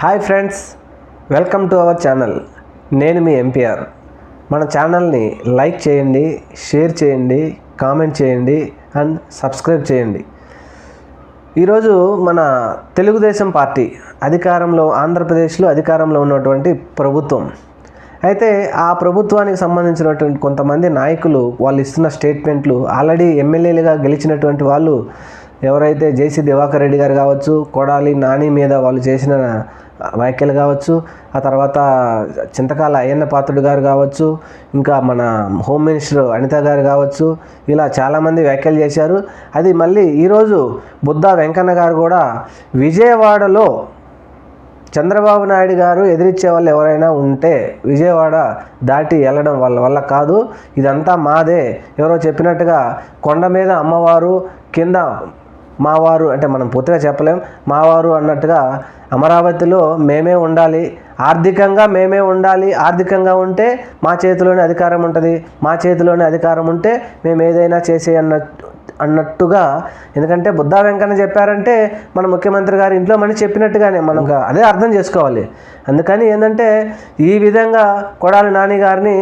Hi friends welcome to our channel. నేను మీ MPR. మన ఛానల్ని లైక్ చేయండి షేర్ చేయండి కామెంట్ చేయండి అండ్ సబ్స్క్రైబ్ చేయండి. ఈరోజు మన తెలుగుదేశం పార్టీ అధికారంలో ఆంధ్రప్రదేశ్లో అధికారంలో ఉన్నటువంటి ప్రభుత్వం. అయితే ఆ ప్రభుత్వానికి సంబంధించినటువంటి కొంతమంది నాయకులు వాళ్ళు ఇస్తున్న స్టేట్మెంట్లు ఆల్రెడీ ఎమ్మెల్యేలుగా గెలిచినటువంటి వాళ్ళు ఎవరైతే జేసీ దివాకర్ రెడ్డి గారు కావచ్చు కొడాలి నాని మీద వాళ్ళు చేసిన వ్యాఖ్యలు కావచ్చు ఆ తర్వాత చింతకాల అయ్యన్న పాత్రుడు గారు కావచ్చు ఇంకా మన హోమ్ మినిస్టర్ అనిత గారు కావచ్చు ఇలా చాలామంది వ్యాఖ్యలు చేశారు. అది మళ్ళీ ఈరోజు బుద్ధా వెంకన్న గారు కూడా విజయవాడలో చంద్రబాబు నాయుడు గారు ఎదిరించే వాళ్ళు ఎవరైనా ఉంటే విజయవాడ దాటి వెళ్ళడం వాళ్ళ వల్ల కాదు. ఇదంతా మాదే. ఎవరో చెప్పినట్టుగా కొండ మీద అమ్మవారు కింద మావారు అంటే మనం పూర్తిగా చెప్పలేం. మావారు అన్నట్టుగా అమరావతిలో మేమే ఉండాలి. ఆర్థికంగా మేమే ఉండాలి. ఆర్థికంగా ఉంటే మా చేతిలోనే అధికారం ఉంటుంది. మా చేతిలోనే అధికారం ఉంటే మేము ఏదైనా చేసే అన్న అన్నట్టుగా. ఎందుకంటే బుద్ధా వెంకన్న చెప్పారంటే మన ముఖ్యమంత్రి గారి ఇంట్లో మనిషి చెప్పినట్టుగానే మనం అదే అర్థం చేసుకోవాలి. అందుకని ఏంటంటే ఈ విధంగా కొడాలి నాని గారిని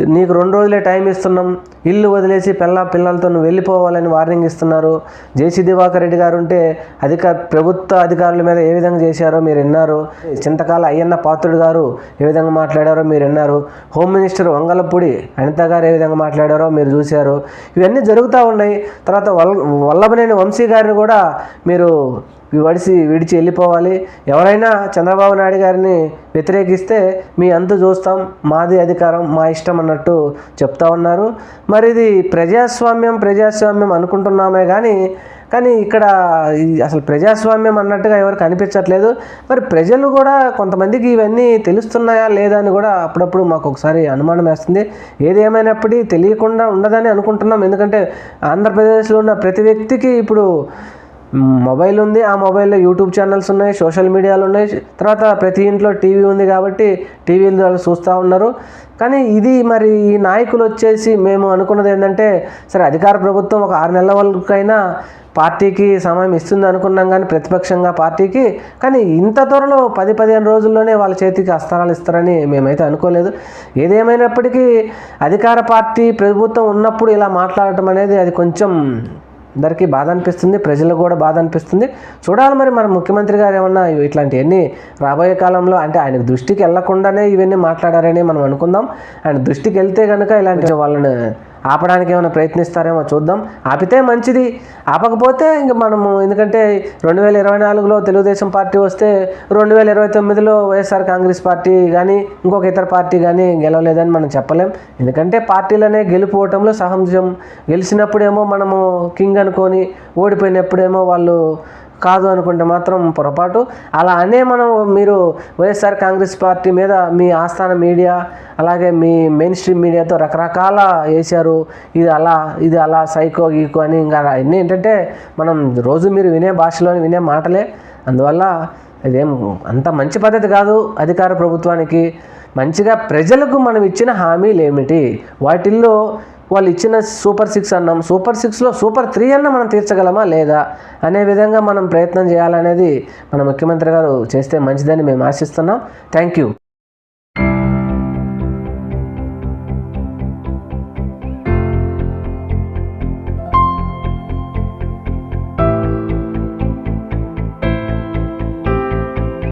నీకు రెండు రోజులే టైం ఇస్తున్నాం. ఇల్లు వదిలేసి పిల్ల పిల్లలతో నువ్వు వెళ్ళిపోవాలని వార్నింగ్ ఇస్తున్నారు. జేసీ దివాకర్ రెడ్డి గారు ఉంటే అధిక ప్రభుత్వ అధికారుల మీద ఏ విధంగా చేశారో మీరు విన్నారు. చింతకాల అయ్యన్న పాత్రుడు గారు ఏ విధంగా మాట్లాడారో మీరు విన్నారు. హోమ్ మినిస్టర్ వంగలపూడి అనిత గారు ఏ విధంగా మాట్లాడారో మీరు చూశారు. ఇవన్నీ జరుగుతూ ఉన్నాయి. తర్వాత వల్ వల్లభనేని వంశీ గారిని కూడా మీరు వడిసి విడిచి వెళ్ళిపోవాలి. ఎవరైనా చంద్రబాబు నాయుడు గారిని వ్యతిరేకిస్తే మీ అంతు చూస్తాం మాది అధికారం మా ఇష్టం అన్నట్టు చెప్తా ఉన్నారు. మరి ఇది ప్రజాస్వామ్యం ప్రజాస్వామ్యం అనుకుంటున్నామే కానీ కానీ ఇక్కడ అసలు ప్రజాస్వామ్యం అన్నట్టుగా ఎవరు కనిపించట్లేదు మరి ప్రజలు కూడా కొంతమందికి ఇవన్నీ తెలుస్తున్నాయా లేదా అని కూడా అప్పుడప్పుడు మాకు ఒకసారి అనుమానం వేస్తుంది. ఏది ఏమైనప్పటికీ తెలియకుండా ఉండదని అనుకుంటున్నాం. ఎందుకంటే ఆంధ్రప్రదేశ్లో ఉన్న ప్రతి వ్యక్తికి ఇప్పుడు మొబైల్ ఉంది ఆ మొబైల్లో యూట్యూబ్ ఛానల్స్ ఉన్నాయి సోషల్ మీడియాలు ఉన్నాయి. తర్వాత ప్రతి ఇంట్లో టీవీ ఉంది కాబట్టి టీవీలు వాళ్ళు చూస్తూ ఉన్నారు. కానీ ఇది మరి ఈ నాయకులు వచ్చేసి మేము అనుకున్నది ఏంటంటే సరే అధికార ప్రభుత్వం ఒక ఆరు నెలల వరకైనా పార్టీకి సమయం ఇస్తుంది అనుకున్నాం కానీ ప్రతిపక్షంగా పార్టీకి. కానీ ఇంత త్వరలో పది పదిహేను రోజుల్లోనే వాళ్ళ చేతికి అస్త్రాలు ఇస్తారని మేమైతే అనుకోలేదు. ఏదేమైనప్పటికీ అధికార పార్టీ ప్రభుత్వం ఉన్నప్పుడు ఇలా మాట్లాడటం అనేది అది కొంచెం అందరికీ బాధ అనిపిస్తుంది ప్రజలకు కూడా బాధ అనిపిస్తుంది. చూడాలి మరి మన ముఖ్యమంత్రి గారు ఏమన్నా ఇట్లాంటివన్నీ రాబోయే కాలంలో అంటే ఆయన దృష్టికి వెళ్ళకుండానే ఇవన్నీ మాట్లాడారని మనం అనుకుందాం. ఆయన దృష్టికి వెళ్తే కనుక ఇలాంటి వాళ్ళని ఆపడానికి ఏమైనా ప్రయత్నిస్తారేమో చూద్దాం. ఆపితే మంచిది. ఆపకపోతే ఇంక మనము ఎందుకంటే రెండు వేల ఇరవై నాలుగులో తెలుగుదేశం పార్టీ వస్తే రెండు వేల ఇరవై తొమ్మిదిలో వైఎస్ఆర్ కాంగ్రెస్ పార్టీ కానీ ఇంకొక ఇతర పార్టీ కానీ గెలవలేదని మనం చెప్పలేం. ఎందుకంటే పార్టీలనే గెలుపోవటంలో సహజం. గెలిచినప్పుడేమో మనము కింగ్ అనుకొని ఓడిపోయినప్పుడేమో వాళ్ళు కాదు అనుకుంటే మాత్రం పొరపాటు. అలా అనే మనం మీరు వైఎస్ఆర్ కాంగ్రెస్ పార్టీ మీద మీ ఆస్థాన మీడియా అలాగే మీ మెయిన్ స్ట్రీమ్ మీడియాతో రకరకాల వేశారు. ఇది అలా ఇది అలా సైకో గీకో అని ఇంకా అన్నీ ఏంటంటే మనం రోజు మీరు వినే భాషలోని వినే మాటలే. అందువల్ల ఇదేం అంత మంచి పద్ధతి కాదు అధికార ప్రభుత్వానికి. మంచిగా ప్రజలకు మనం ఇచ్చిన హామీలు ఏమిటి? వాటిల్లో వాళ్ళు ఇచ్చిన సూపర్ సిక్స్ అన్నాం సూపర్ సిక్స్లో సూపర్ త్రీ అన్న మనం తీర్చగలమా లేదా అనే విధంగా మనం ప్రయత్నం చేయాలనేది మన ముఖ్యమంత్రి గారు చేస్తే మంచిదని మేము ఆశిస్తున్నాం. Thank you.